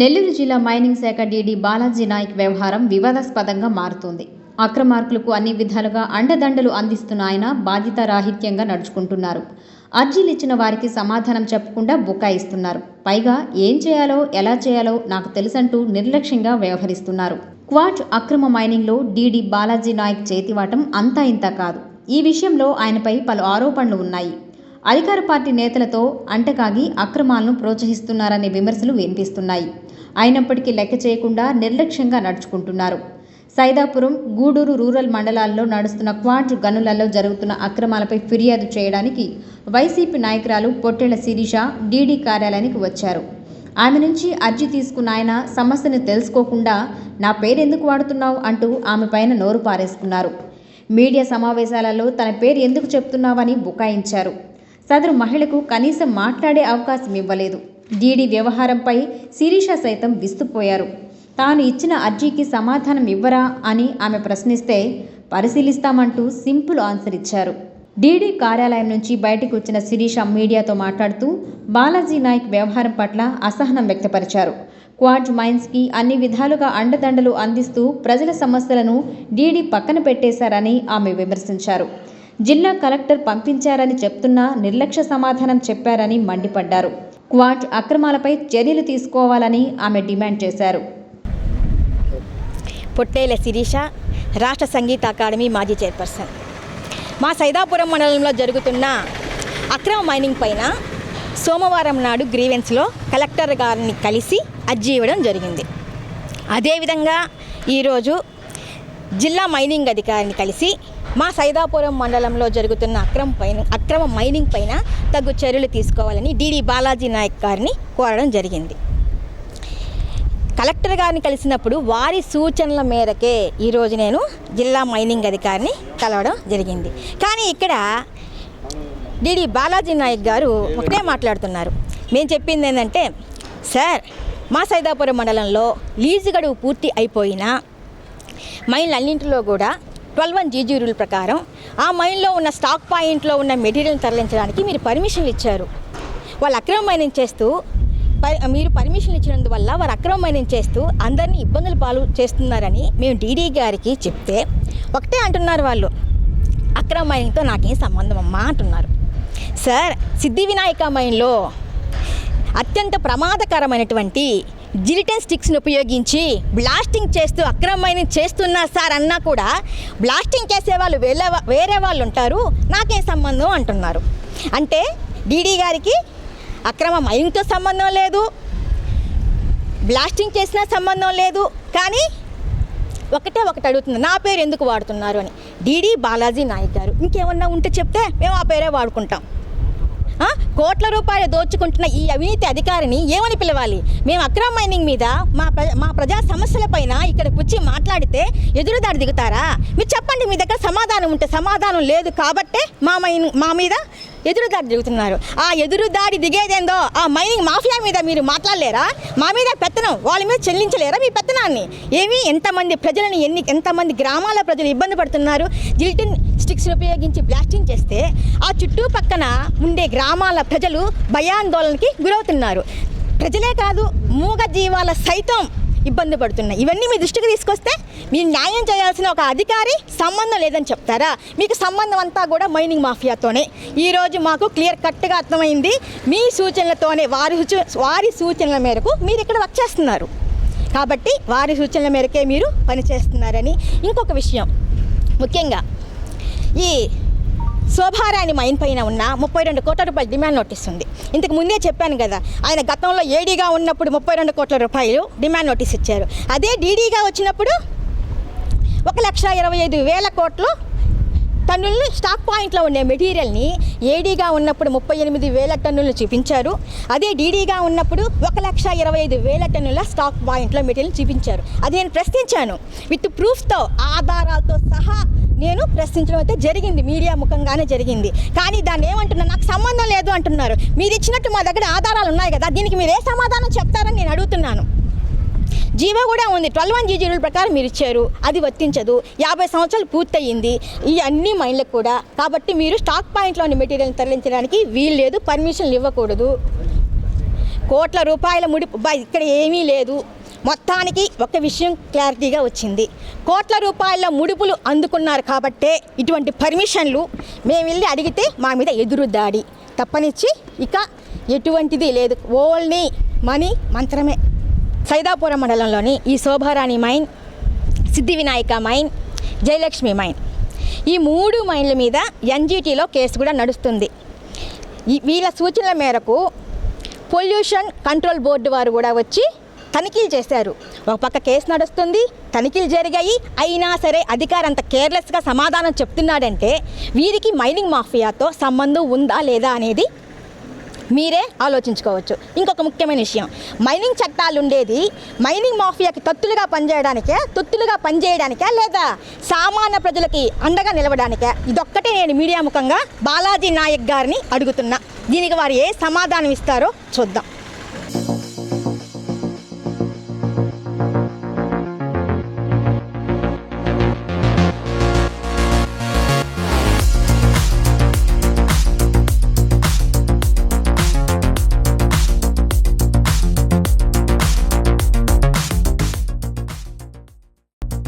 నెల్లూరు జిల్లా మైనింగ్ శాఖ డీడీ బాలాజీ నాయక్ వ్యవహారం వివాదాస్పదంగా మారుతోంది. అక్రమార్కులకు అన్ని విధాలుగా అండదండలు అందిస్తున్న ఆయన బాధ్యతారాహిత్యంగా నడుచుకుంటున్నారు. అర్జీలు ఇచ్చిన వారికి సమాధానం చెప్పకుండా బుకాయిస్తున్నారు పైగా ఏం చేయాలో ఎలా చేయాలో నాకు తెలుసంటూ నిర్లక్ష్యంగా వ్యవహరిస్తున్నారు. క్వాట్ అక్రమ మైనింగ్లో డీడీ బాలాజీ నాయక్ చేతివాటం అంతా ఇంత కాదు. ఈ విషయంలో ఆయనపై పలు ఆరోపణలు ఉన్నాయి. అధికార పార్టీ నేతలతో అంటకాగి అక్రమాలను ప్రోత్సహిస్తున్నారనే విమర్శలు వినిపిస్తున్నాయి. అయినప్పటికీ లెక్క చేయకుండా నిర్లక్ష్యంగా నడుచుకుంటున్నారు. సైదాపురం గూడూరు రూరల్ మండలాల్లో నడుస్తున్న క్వాడ్ గనులలో జరుగుతున్న అక్రమాలపై ఫిర్యాదు చేయడానికి వైసీపీ నాయకురాలు పొట్టెళ్ళ శిరీష డీడీ కార్యాలయానికి వచ్చారు. ఆమె నుంచి అర్జీ తీసుకున్న ఆయన సమస్యను తెలుసుకోకుండా నా పేరెందుకు వాడుతున్నావు? అంటూ ఆమె పైన నోరు పారేసుకున్నారు. మీడియా సమావేశాలలో తన పేరు ఎందుకు చెప్తున్నావని బుకాయించారు. సదరు మహిళకు కనీసం మాట్లాడే అవకాశం ఇవ్వలేదు. డీడీ వ్యవహారంపై శిరీష సైతం విస్తుపోయారు. తాను ఇచ్చిన అర్జీకి సమాధానం ఇవ్వరా అని ఆమె ప్రశ్నిస్తే పరిశీలిస్తామంటూ సింపుల్ ఆన్సర్ ఇచ్చారు. డీడీ కార్యాలయం నుంచి బయటకు వచ్చిన శిరీష మీడియాతో మాట్లాడుతూ బాలాజీ నాయక్ వ్యవహారం పట్ల అసహనం వ్యక్తపరిచారు. క్వాడ్ మైన్స్కి అన్ని విధాలుగా అండదండలు అందిస్తూ ప్రజల సమస్యలను డీడీ పక్కన పెట్టేశారని ఆమె విమర్శించారు. జిల్లా కలెక్టర్ పంపించారని చెప్తున్నా నిర్లక్ష్య సమాధానం చెప్పారని మండిపడ్డారు. క్వాట్ అక్రమాలపై చర్యలు తీసుకోవాలని ఆమె డిమాండ్ చేశారు. పొట్టేల శిరీష రాష్ట్ర సంగీత అకాడమీ మాజీ చైర్పర్సన్. మా సైదాపురం మండలంలో జరుగుతున్న అక్రమ మైనింగ్ పైన సోమవారం నాడు గ్రీవెన్స్లో కలెక్టర్ గారిని కలిసి అర్జీ ఇవ్వడం జరిగింది. అదేవిధంగా ఈరోజు జిల్లా మైనింగ్ అధికారిని కలిసి మా సైదాపురం మండలంలో జరుగుతున్న అక్రమ పైన అక్రమ మైనింగ్ పైన తగు చర్యలు తీసుకోవాలని డిడి బాలాజీ నాయక్ గారిని కోరడం జరిగింది. కలెక్టర్ గారిని కలిసినప్పుడు వారి సూచనల మేరకే ఈరోజు నేను జిల్లా మైనింగ్ అధికారిని కలవడం జరిగింది. కానీ ఇక్కడ డిడి బాలాజీ నాయక్ గారు ఒకటే మాట్లాడుతున్నారు. మేము చెప్పింది ఏంటంటే సార్ మా సైదాపురం మండలంలో లీజు గడువు పూర్తి అయిపోయినా మైన్లన్నింటిలో కూడా ట్వెల్వ్ వన్ జీజీ రూల్ ప్రకారం ఆ మైన్లో ఉన్న స్టాక్ పాయింట్లో ఉన్న మెటీరియల్ తరలించడానికి మీరు పర్మిషన్లు ఇచ్చారు. వాళ్ళు అక్రమ మైనింగ్ చేస్తూ ప- మీరు పర్మిషన్ ఇచ్చినందువల్ల వారు అక్రమ మైనింగ్ చేస్తూ అందరినీ ఇబ్బందులు పాలు చేస్తున్నారని మేము డీడీ గారికి చెప్తే ఒకటే అంటున్నారు వాళ్ళు. అక్రమ మైనింగ్తో నాకేం సంబంధం అమ్మా అంటున్నారు. సార్ సిద్ధి వినాయక మైన్లో అత్యంత ప్రమాదకరమైనటువంటి జిలిటన్ స్టిక్స్ని ఉపయోగించి బ్లాస్టింగ్ చేస్తూ అక్రమ మైనింగ్ సార్ అన్నా కూడా బ్లాస్టింగ్ చేసే వాళ్ళు వేరే వేరే వాళ్ళు ఉంటారు నాకేం సంబంధం అంటున్నారు. అంటే డీడీ గారికి అక్రమ మైనింగ్తో సంబంధం లేదు బ్లాస్టింగ్ చేసిన సంబంధం లేదు కానీ ఒకటే ఒకటి అడుగుతుంది నా పేరు ఎందుకు వాడుతున్నారు అని. డీడీ బాలాజీ నాయక్ గారు. ఇంకేమన్నా ఉంటే చెప్తే మేము ఆ పేరే వాడుకుంటాం. కోట్ల రూపాయలు దోచుకుంటున్న ఈ అవినీతి అధికారిని ఏమని పిలవాలి? మేము అక్రమ మైనింగ్ మీద మా మా ప్రజా సమస్యలపైన ఇక్కడ వచ్చి మాట్లాడితే ఎదురుదాడి దిగుతారా? మీరు చెప్పండి మీ దగ్గర సమాధానం ఉంటే సమాధానం లేదు కాబట్టే మా మైన్ మా మీద ఎదురుదాడి దిగుతున్నారు. ఆ ఎదురుదారి దిగేదేందో ఆ మైనింగ్ మాఫియా మీద మీరు మాట్లాడలేరా? మా మీద పెత్తనం వాళ్ళ మీద చెల్లించలేరా మీ పెత్తనాన్ని? ఏమి? ఎంతమంది ప్రజలను ఎన్ని ఎంతమంది గ్రామాల ప్రజలు ఇబ్బంది పడుతున్నారు? జిల్టిన్ స్టిక్స్ ఉపయోగించి బ్లాస్టింగ్ చేస్తే ఆ చుట్టుపక్కన ఉండే గ్రామాల ప్రజలు భయాందోళనకి గురవుతున్నారు. ప్రజలే కాదు మూగ జీవాల సైతం ఇబ్బంది పడుతున్నాయి. ఇవన్నీ మీ దృష్టికి తీసుకొస్తే మీరు న్యాయం చేయాల్సిన ఒక అధికారి సంబంధం లేదని చెప్తారా? మీకు సంబంధం అంతా కూడా మైనింగ్ మాఫియాతోనే. ఈరోజు మాకు క్లియర్ కట్గా అర్థమైంది. మీ సూచనలతోనే వారి సూచ- వారి సూచనల మేరకు మీరు ఇక్కడ వచ్చేస్తున్నారు కాబట్టి వారి సూచనల మేరకే మీరు పనిచేస్తున్నారని ఇంకొక విషయం. ముఖ్యంగా ఈ శోభారాణి మైన్ పైన ఉన్న ముప్పై రెండు కోట్ల రూపాయలు డిమాండ్ నోటీస్ ఉంది. ఇంతకు ముందే చెప్పాను కదా ఆయన గతంలో ఏడీగా ఉన్నప్పుడు ముప్పై రెండు కోట్ల రూపాయలు డిమాండ్ నోటీస్ ఇచ్చారు. అదే డీడీగా వచ్చినప్పుడు ఒక లక్ష ఇరవై ఐదు వేల కోట్లు టన్నులు స్టాక్ పాయింట్లో ఉండే మెటీరియల్ని ఏడీగా ఉన్నప్పుడు ముప్పై ఎనిమిది వేల టన్నులు చూపించారు. అదే డీడీగా ఉన్నప్పుడు ఒక లక్ష ఇరవై ఐదు వేల టన్నుల స్టాక్ పాయింట్లో మెటీరియల్ చూపించారు. అది నేను ప్రశ్నించాను. విత్ ప్రూఫ్తో ఆధారాలతో సహా నేను ప్రశ్నించడం అయితే జరిగింది మీడియా ముఖంగానే జరిగింది. కానీ దాన్ని ఏమంటున్నా నాకు సంబంధం లేదు అంటున్నారు. మీరు ఇచ్చినట్టు మా దగ్గర ఆధారాలు ఉన్నాయి కదా దీనికి మీరు ఏ సమాధానం చెప్తారని నేను అడుగుతున్నాను. జీవో కూడా ఉంది. ట్వెల్వ్ వన్ జీజీ రూల్ ప్రకారం మీరు ఇచ్చారు. అది వర్తించదు. యాభై సంవత్సరాలు పూర్తయింది. ఈ అన్ని మైండ్లకు కూడా. కాబట్టి మీరు స్టాక్ పాయింట్లోని మెటీరియల్ తరలించడానికి వీలు లేదు. పర్మిషన్లు ఇవ్వకూడదు. కోట్ల రూపాయల ముడి ఇక్కడ ఏమీ లేదు. మొత్తానికి ఒక విషయం క్లారిటీగా వచ్చింది. కోట్ల రూపాయల ముడుపులు అందుకున్నారు కాబట్టే ఇటువంటి పర్మిషన్లు మేము వెళ్ళి అడిగితే మా మీద ఎదురు దాడి. తప్పనిచ్చి ఇక ఎటువంటిది లేదు. ఓన్లీ మనీ మంత్రమే. సైదాపురం మండలంలోని ఈ శోభారాణి మైన్ సిద్ధి వినాయక మైన్ జయలక్ష్మి మైన్. ఈ మూడు మైన్ల మీద ఎన్జీటీలో కేసు కూడా నడుస్తుంది. వీళ్ళ సూచనల మేరకు పొల్యూషన్ కంట్రోల్ బోర్డు వారు కూడా వచ్చి తనిఖీలు చేశారు. ఒక పక్క కేసు నడుస్తుంది తనిఖీలు జరిగాయి. అయినా సరే అధికారి అంత కేర్లెస్గా సమాధానం చెప్తున్నాడంటే వీరికి మైనింగ్ మాఫియాతో సంబంధం ఉందా లేదా అనేది మీరే ఆలోచించుకోవచ్చు. ఇంకొక ముఖ్యమైన విషయం. మైనింగ్ చట్టాలు ఉండేది మైనింగ్ మాఫియాకి తొత్తులుగా పనిచేయడానికే తొత్తులుగా పనిచేయడానికే లేదా సామాన్య ప్రజలకి అండగా నిలవడానికే? ఇదొక్కటే నేను మీడియా ముఖంగా బాలాజీ నాయక్ గారిని అడుగుతున్నా. దీనికి వారు ఏ సమాధానం ఇస్తారో చూద్దాం.